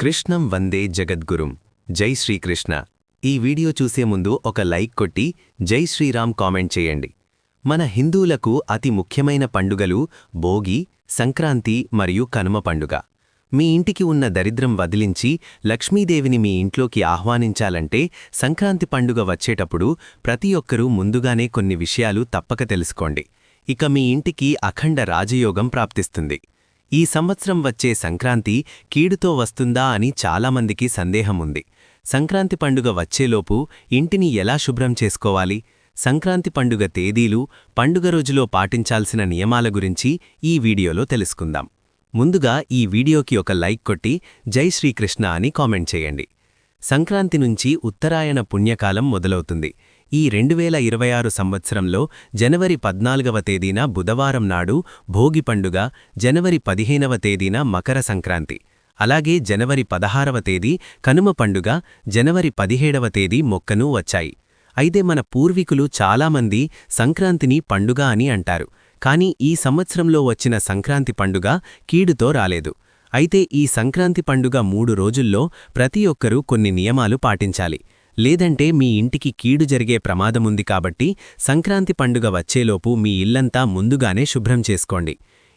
కృష్ణం వందే జగద్గురుం. జై శ్రీకృష్ణ. ఈ వీడియో చూసే ముందు ఒక లైక్ కొట్టి జై శ్రీరామ్ కామెంట్ చేయండి. మన హిందువులకు అతి ముఖ్యమైన పండుగలు భోగి సంక్రాంతి మరియు కనుమ పండుగ. మీ ఇంటికి ఉన్న దరిద్రం వదిలించి లక్ష్మీదేవిని మీ ఇంట్లోకి ఆహ్వానించాలంటే సంక్రాంతి పండుగ వచ్చేటప్పుడు ప్రతి ఒక్కరూ ముందుగానే కొన్ని విషయాలు తప్పక తెలుసుకోండి. ఇక మీ ఇంటికి అఖండ రాజయోగం ప్రాప్తిస్తుంది. ఈ సంవత్సరం వచ్చే సంక్రాంతి కీడుతో వస్తుందా అని చాలామందికి సందేహం ఉంది సంక్రాంతి పండుగ వచ్చేలోపు ఇంటిని ఎలా శుభ్రం చేసుకోవాలి? సంక్రాంతి పండుగ తేదీలు పండుగ రోజులో పాటించాల్సిన నియమాల గురించి ఈ వీడియోలో తెలుసుకుందాం. ముందుగా ఈ వీడియోకి ఒక లైక్ కొట్టి జై శ్రీకృష్ణ అని కామెంట్ చేయండి. సంక్రాంతి నుంచి ఉత్తరాయణ పుణ్యకాలం మొదలవుతుంది. ఈ రెండు వేల ఇరవై ఆరు సంవత్సరంలో జనవరి పద్నాలుగవ తేదీన బుధవారం నాడు భోగి పండుగ జనవరి పదిహేనవ తేదీన మకర సంక్రాంతి. అలాగే జనవరి పదహారవ తేదీ కనుమ పండుగ జనవరి పదిహేడవ తేదీ మొక్కను వచ్చాయి. అయితే మన పూర్వీకులు చాలామంది సంక్రాంతిని పండుగ అని అంటారు. కానీ ఈ సంవత్సరంలో వచ్చిన సంక్రాంతి పండుగ కీడుతో రాలేదు. అయితే ఈ సంక్రాంతి పండుగ మూడు రోజుల్లో ప్రతి ఒక్కరూ కొన్ని నియమాలు పాటించాలి. లేదంటే మీ ఇంటికి కీడు జరిగే ప్రమాదముంది కాబట్టి సంక్రాంతి పండుగ వచ్చేలోపు మీ ఇల్లంతా ముందుగానే శుభ్రం చేసుకోండి.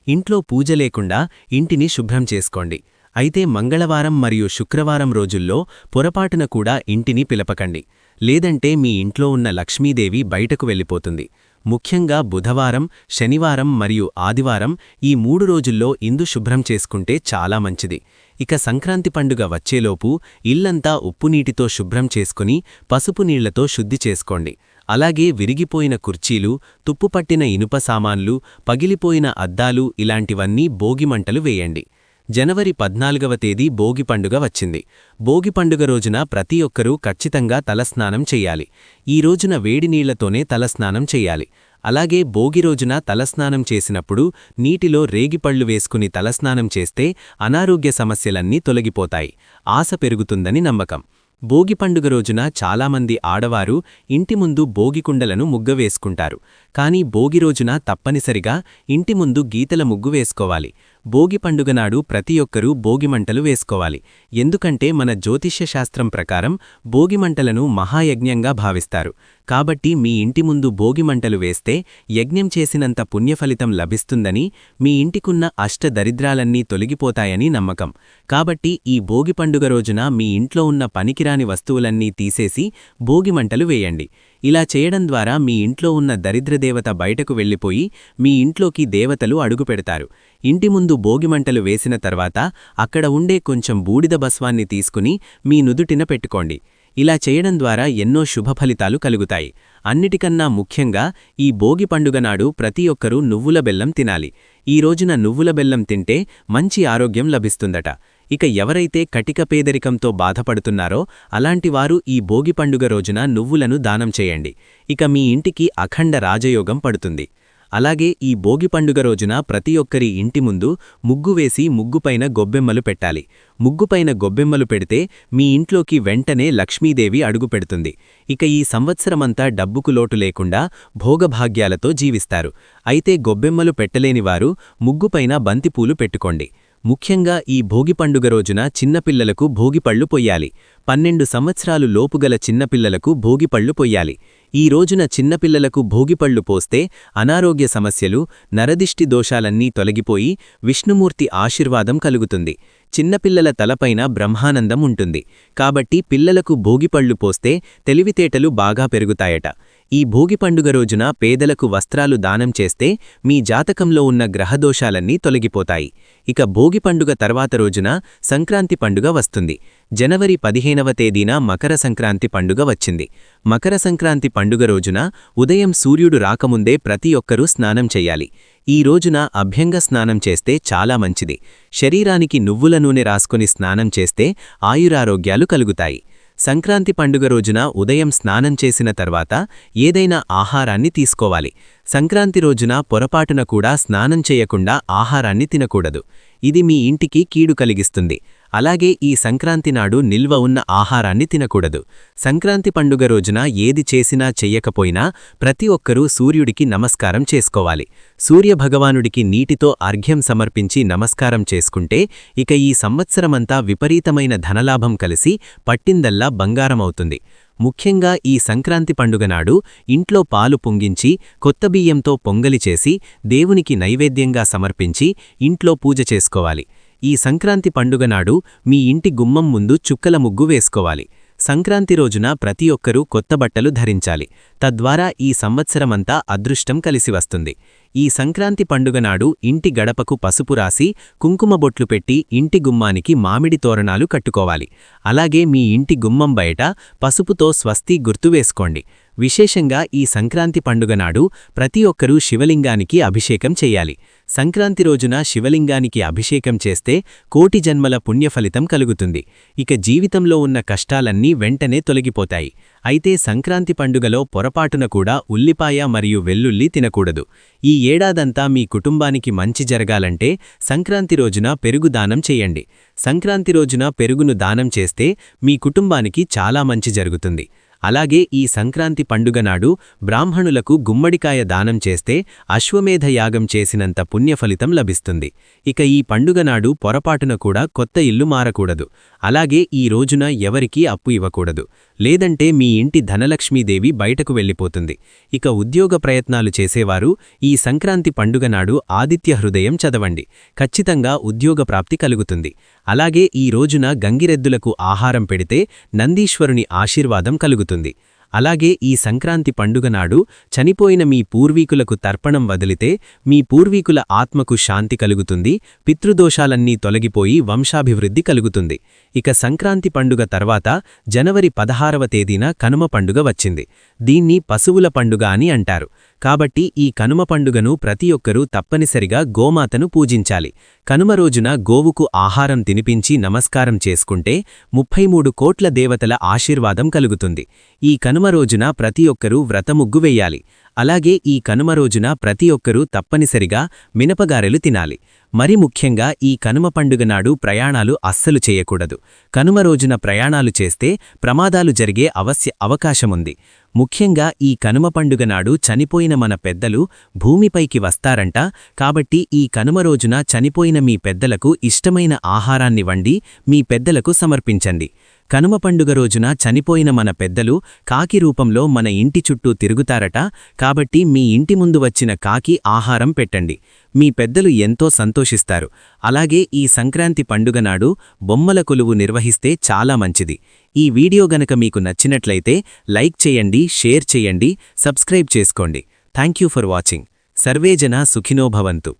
ఇంట్లో పూజ లేకుండా ఇంటిని శుభ్రం చేసుకోండి. అయితే మంగళవారం మరియు శుక్రవారం రోజుల్లో పొరపాటున కూడా ఇంటిని పిలపకండి. లేదంటే మీ ఇంట్లో ఉన్న లక్ష్మీదేవి బయటకు వెళ్ళిపోతుంది. ముఖ్యంగా బుధవారం శనివారం మరియు ఆదివారం ఈ మూడు రోజుల్లో ఇందు శుభ్రం చేసుకుంటే చాలా మంచిది. ఇక సంక్రాంతి పండుగ వచ్చేలోపు ఇల్లంతా ఉప్పునీటితో శుభ్రం చేసుకుని పసుపు నీళ్ళతో శుద్ధి చేసుకోండి. అలాగే విరిగిపోయిన కుర్చీలు తుప్పుపట్టిన ఇనుప సామాన్లు పగిలిపోయిన అద్దాలు ఇలాంటివన్నీ భోగిమంటలు వేయండి. జనవరి పద్నాలుగవ తేదీ భోగి పండుగ వచ్చింది. భోగి పండుగ రోజున ప్రతి ఒక్కరూ ఖచ్చితంగా తలస్నానం చెయ్యాలి ఈ రోజున వేడి నీళ్ళతోనే తలస్నానం చెయ్యాలి అలాగే భోగి రోజున తలస్నానం చేసినప్పుడు నీటిలో రేగిపళ్ళు వేసుకుని తలస్నానం చేస్తే అనారోగ్య సమస్యలన్నీ తొలగిపోతాయి. ఆశ పెరుగుతుందని నమ్మకం. భోగి పండుగ రోజున చాలామంది ఆడవారు ఇంటి ముందు భోగికుండలను ముగ్గ వేసుకుంటారు. కానీ భోగి రోజున తప్పనిసరిగా ఇంటి ముందు గీతల ముగ్గు వేసుకోవాలి. భోగి పండుగ నాడు ప్రతి ఒక్కరూ భోగిమంటలు వేసుకోవాలి. ఎందుకంటే మన జ్యోతిష్య శాస్త్రం ప్రకారం భోగిమంటలను మహాయజ్ఞంగా భావిస్తారు. కాబట్టి మీ ఇంటి ముందు భోగిమంటలు వేస్తే యజ్ఞం చేసినంత పుణ్యఫలితం లభిస్తుందని మీ ఇంటికున్న అష్ట దరిద్రాలన్నీ తొలగిపోతాయని నమ్మకం. కాబట్టి ఈ భోగి పండుగ రోజున మీ ఇంట్లో ఉన్న పనికిరాని వస్తువులన్నీ తీసేసి భోగిమంటలు వేయండి. ఇలా చేయడం ద్వారా మీ ఇంట్లో ఉన్న దరిద్రదేవత బయటకు వెళ్ళిపోయి మీ ఇంట్లోకి దేవతలు అడుగుపెడతారు ఇంటి ముందు భోగిమంటలు వేసిన తర్వాత అక్కడ ఉండే కొంచెం బూడిద బస్వాన్ని తీసుకుని మీ నుదుటిన పెట్టుకోండి. ఇలా చేయడం ద్వారా ఎన్నో శుభఫలితాలు కలుగుతాయి. అన్నిటికన్నా ముఖ్యంగా ఈ భోగి పండుగ నాడు ప్రతి ఒక్కరూ నువ్వుల బెల్లం తినాలి. ఈ రోజున నువ్వుల బెల్లం తింటే మంచి ఆరోగ్యం లభిస్తుందట. ఇక ఎవరైతే కటిక పేదరికంతో బాధపడుతున్నారో అలాంటివారు ఈ భోగి పండుగ రోజున నువ్వులను దానం చేయండి. ఇక మీ ఇంటికి అఖండ రాజయోగం పడుతుంది. అలాగే ఈ భోగి పండుగ రోజున ప్రతి ఒక్కరి ఇంటి ముందు ముగ్గు వేసి ముగ్గుపైన గొబ్బెమ్మలు పెట్టాలి. ముగ్గుపైన గొబ్బెమ్మలు పెడితే మీ ఇంట్లోకి వెంటనే లక్ష్మీదేవి అడుగుపెడుతుంది ఇక ఈ సంవత్సరమంతా డబ్బుకు లోటు లేకుండా భోగభాగ్యాలతో జీవిస్తారు. అయితే గొబ్బెమ్మలు పెట్టలేనివారు ముగ్గుపైన బంతిపూలు పెట్టుకోండి. ముఖ్యంగా ఈ భోగి పండుగ రోజున చిన్నపిల్లలకు భోగిపళ్ళు పొయ్యాలి. పన్నెండు సంవత్సరాలు లోపుగల చిన్నపిల్లలకు భోగిపళ్ళు పొయ్యాలి. ఈ రోజున చిన్నపిల్లలకు భోగిపళ్ళు పోస్తే అనారోగ్య సమస్యలు నరదిష్టి దోషాలన్నీ తొలగిపోయి విష్ణుమూర్తి ఆశీర్వాదం కలుగుతుంది. చిన్నపిల్లల తలపైన బ్రహ్మానందం ఉంటుంది. కాబట్టి పిల్లలకు భోగిపళ్ళు పోస్తే తెలివితేటలు బాగా పెరుగుతాయట. ఈ భోగి పండుగ రోజున పేదలకు వస్త్రాలు దానం చేస్తే మీ జాతకంలో ఉన్న గ్రహదోషాలన్నీ తొలగిపోతాయి. ఇక భోగి పండుగ తర్వాత రోజున సంక్రాంతి పండుగ వస్తుంది. జనవరి పదిహేనవ తేదీన మకర సంక్రాంతి పండుగ వచ్చింది. మకర సంక్రాంతి పండుగ రోజున ఉదయం సూర్యుడు రాకముందే ప్రతి ఒక్కరూ స్నానం చెయ్యాలి ఈ రోజున అభ్యంగ స్నానం చేస్తే చాలా మంచిది. శరీరానికి నువ్వుల నూనె రాసుకుని స్నానం చేస్తే ఆయురారోగ్యాలు కలుగుతాయి. సంక్రాంతి పండుగ రోజున ఉదయం స్నానం చేసిన తర్వాత ఏదైనా ఆహారాన్ని తీసుకోవాలి. సంక్రాంతి రోజున పొరపాటున కూడా స్నానం చేయకుండా ఆహారాన్ని తినకూడదు. ఇది మీ ఇంటికి కీడు కలిగిస్తుంది. అలాగే ఈ సంక్రాంతి నాడు నిల్వ ఉన్న ఆహారాన్ని తినకూడదు. సంక్రాంతి పండుగ రోజున ఏది చేసినా చెయ్యకపోయినా ప్రతి ఒక్కరూ సూర్యుడికి నమస్కారం చేసుకోవాలి. సూర్యభగవానుడికి నీటితో అర్ఘ్యం సమర్పించి నమస్కారం చేసుకుంటే ఇక ఈ సంవత్సరమంతా విపరీతమైన ధనలాభం కలిసి పట్టిందల్లా బంగారమవుతుంది. ముఖ్యంగా ఈ సంక్రాంతి పండుగ నాడు ఇంట్లో పాలు పొంగించి కొత్త బియ్యంతో పొంగలి చేసి దేవునికి నైవేద్యంగా సమర్పించి ఇంట్లో పూజ చేసుకోవాలి. ఈ సంక్రాంతి పండుగ నాడు మీ ఇంటి గుమ్మం ముందు చుక్కల ముగ్గు వేసుకోవాలి. సంక్రాంతి రోజున ప్రతి ఒక్కరూ కొత్త బట్టలు ధరించాలి. తద్వారా ఈ సంవత్సరమంతా అదృష్టం కలిసి వస్తుంది. ఈ సంక్రాంతి పండుగ నాడు ఇంటి గడపకు పసుపు రాసి కుంకుమ బొట్లు పెట్టి ఇంటి గుమ్మానికి మామిడి తోరణాలు కట్టుకోవాలి. అలాగే మీ ఇంటి గుమ్మం బయట పసుపుతో స్వస్తి గుర్తు వేసుకోండి. విశేషంగా ఈ సంక్రాంతి పండుగ నాడు ప్రతి ఒక్కరూ శివలింగానికి అభిషేకం చెయ్యాలి సంక్రాంతి రోజున శివలింగానికి అభిషేకం చేస్తే కోటి జన్మల పుణ్యఫలితం కలుగుతుంది. ఇక జీవితంలో ఉన్న కష్టాలన్నీ వెంటనే తొలగిపోతాయి. అయితే సంక్రాంతి పండుగలో పొరపాటున కూడా ఉల్లిపాయ మరియు వెల్లుల్లి తినకూడదు. ఈ ఏడాదంతా మీ కుటుంబానికి మంచి జరగాలంటే సంక్రాంతి రోజున పెరుగు దానం చేయండి. సంక్రాంతి రోజున పెరుగును దానం చేస్తే మీ కుటుంబానికి చాలా మంచి జరుగుతుంది. అలాగే ఈ సంక్రాంతి పండుగ నాడు బ్రాహ్మణులకు గుమ్మడికాయ దానం చేస్తే అశ్వమేధ యాగం చేసినంత పుణ్యఫలితం లభిస్తుంది. ఇక ఈ పండుగ నాడు పొరపాటున కూడా కొత్త ఇల్లు మారకూడదు. అలాగే ఈ రోజున ఎవరికీ అప్పు ఇవ్వకూడదు. లేదంటే మీ ఇంటి ధనలక్ష్మీదేవి బయటకు వెళ్ళిపోతుంది. ఇక ఉద్యోగ ప్రయత్నాలు చేసేవారు ఈ సంక్రాంతి పండుగ నాడు ఆదిత్య హృదయం చదవండి. ఖచ్చితంగా ఉద్యోగ ప్రాప్తి కలుగుతుంది. అలాగే ఈ రోజున గంగిరెద్దులకు ఆహారం పెడితే నందీశ్వరుని ఆశీర్వాదం కలుగుతుంది. అలాగే ఈ సంక్రాంతి పండుగ నాడు చనిపోయిన మీ పూర్వీకులకు తర్పణం వదిలితే మీ పూర్వీకుల ఆత్మకు శాంతి కలుగుతుంది పితృదోషాలన్నీ తొలగిపోయి వంశాభివృద్ధి కలుగుతుంది. ఇక సంక్రాంతి పండుగ తర్వాత జనవరి పదహారవ తేదీన కనుమ పండుగ వచ్చింది. దీన్ని పశువుల పండుగ అని అంటారు. కాబట్టి ఈ కనుమ పండుగను ప్రతి ఒక్కరూ తప్పనిసరిగా గోమాతను పూజించాలి. కనుమ రోజున గోవుకు ఆహారం తినిపించి నమస్కారం చేసుకుంటే ముప్పై కోట్ల దేవతల ఆశీర్వాదం కలుగుతుంది. ఈ కనుమ రోజున ప్రతి ఒక్కరూ వ్రతముగ్గు వెయ్యాలి అలాగే ఈ కనుమ రోజున ప్రతి ఒక్కరూ తప్పనిసరిగా మినపగారెలు తినాలి. మరి ముఖ్యంగా ఈ కనుమ పండుగ నాడు ప్రయాణాలు అస్సలు చేయకూడదు. కనుమ రోజున ప్రయాణాలు చేస్తే ప్రమాదాలు జరిగే అవశ్య అవకాశముంది. ముఖ్యంగా ఈ కనుమ పండుగ నాడు చనిపోయిన మన పెద్దలు భూమిపైకి వస్తారంట. కాబట్టి ఈ కనుమ రోజున చనిపోయిన మీ పెద్దలకు ఇష్టమైన ఆహారాన్ని వండి మీ పెద్దలకు సమర్పించండి. కనుమ పండుగ రోజున చనిపోయిన మన పెద్దలు కాకి రూపంలో మన ఇంటి చుట్టూ తిరుగుతారట. కాబట్టి మీ ఇంటి ముందు వచ్చిన కాకి ఆహారం పెట్టండి. మీ పెద్దలు ఎంతో సంతోషిస్తారు. అలాగే ఈ సంక్రాంతి పండుగ నాడు బొమ్మల కొలువు నిర్వహిస్తే చాలా మంచిది. ఈ వీడియో గనక మీకు నచ్చినట్లయితే లైక్ చేయండి షేర్ చేయండి సబ్స్క్రైబ్ చేసుకోండి. Thank for watching. సర్వేజన సుఖినోభవంతు